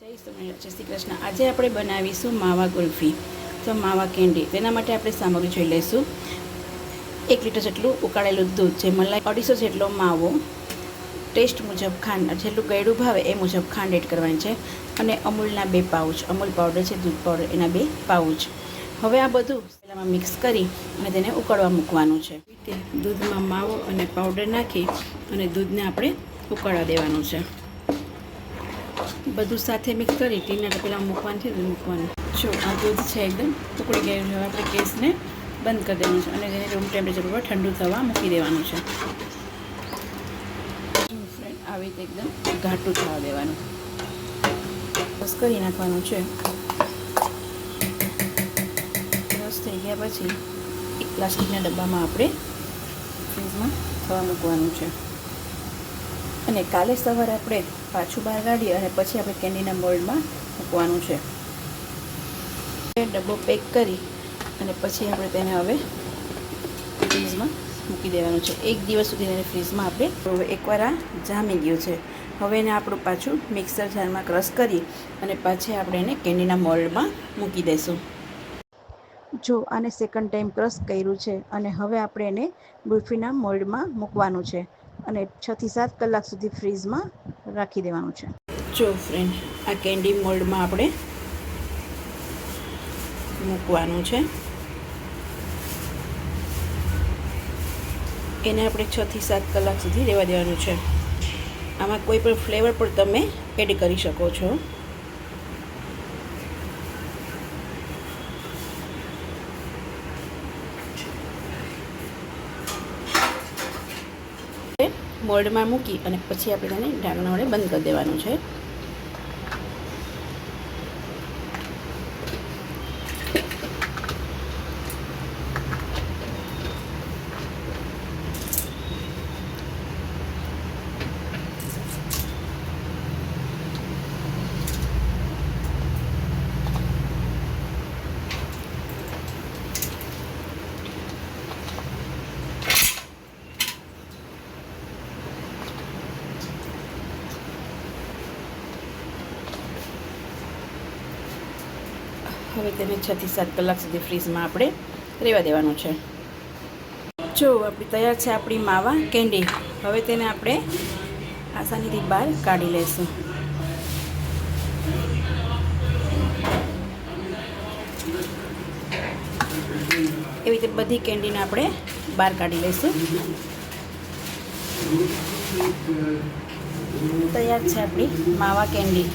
જય જય શ્રી કૃષ્ણ. આજે આપણે બનાવીશું માવા ગુલ્ફી તો માવા કેન્ડી. તેના માટે આપણે સામગ્રી જોઈ લઈશું. એક લીટર જેટલું ઉકાળેલું દૂધ, જે મલાઈ અઢીસો જેટલો માવો, ટેસ્ટ મુજબ ખાંડ જેટલું ગળ્યું ભાવે એ મુજબ ખાંડ એડ કરવાની છે. અને અમૂલના બે પાઉચ. અમૂલ પાવડર છે, દૂધ પાવડર, એના બે પાઉચ. હવે આ બધું પહેલાંમાં મિક્સ કરી અને તેને ઉકળવા મૂકવાનું છે. દૂધમાં માવો અને પાવડર નાખી અને દૂધને આપણે ઉકાળવા દેવાનું છે. બધું સાથે મિક્સ કરી, ટીના પેલા મૂકવાનું છે મૂકવાનું. જો, આ દૂધ છે એકદમ. ટુકડી ગયું છે આપણે ગેસને બંધ કરી દેવાનું છે અને તેને રૂમ ટેમ્પરેચર પર ઠંડુ થવા મૂકી દેવાનું છે. ફ્રેન્ડ આવી રીતે એકદમ ઘાટું થવા દેવાનું. બસ કરી નાખવાનું છે. રસ થઈ ગયા પછી એક પ્લાસ્ટિકના ડબ્બામાં આપણે ફ્રીજમાં થવા મૂકવાનું છે. અને કાલે સવારે આપણે પાછું બહાર કાઢીએ અને પછી આપણે કેન્ડીના મોલ્ડમાં મૂકવાનું છે. ડબ્બો પેક કરી અને પછી આપણે તેને હવે ફ્રીઝમાં મૂકી દેવાનું છે. એક દિવસ સુધી એને ફ્રીઝમાં આપણે એકવાર આ જામી ગયું છે. હવે એને આપણું પાછું મિક્સર જારમાં ક્રશ કરી અને પછી આપણે એને કેન્ડીના મોલ્ડમાં મૂકી દઈશું. જો આને સેકન્ડ ટાઈમ ક્રશ કર્યું છે અને હવે આપણે એને બુલ્ફીના મોલ્ડમાં મૂકવાનું છે. અને છથી સાત કલાક સુધી ફ્રીઝમાં રાખી દેવાનું છે. જો ફ્રેન્ડ આ કેન્ડી મોલ્ડમાં આપણે મૂકવાનું છે. એને આપણે છથી સાત કલાક સુધી રહેવા દેવાનું છે. આમાં કોઈ પણ ફ્લેવર પણ તમે એડ કરી શકો છો. મોલ્ડમાં મૂકી અને પછી આપણે તેને ઢાંકણા વડે બંધ કરી દેવાનું છે. હવે તેને છથી સાત કલાક સુધી ફ્રીઝમાં આપણે રહેવા દેવાનું છે. જો, આપણી તૈયાર છે આપણી માવા કેન્ડી. હવે તેને આપણે આસાનીથી બહાર કાઢી લઈશું એવી રીતે બધી કેન્ડીને આપણે બહાર કાઢી લઈશું તૈયાર છે આપણી માવા કેન્ડી.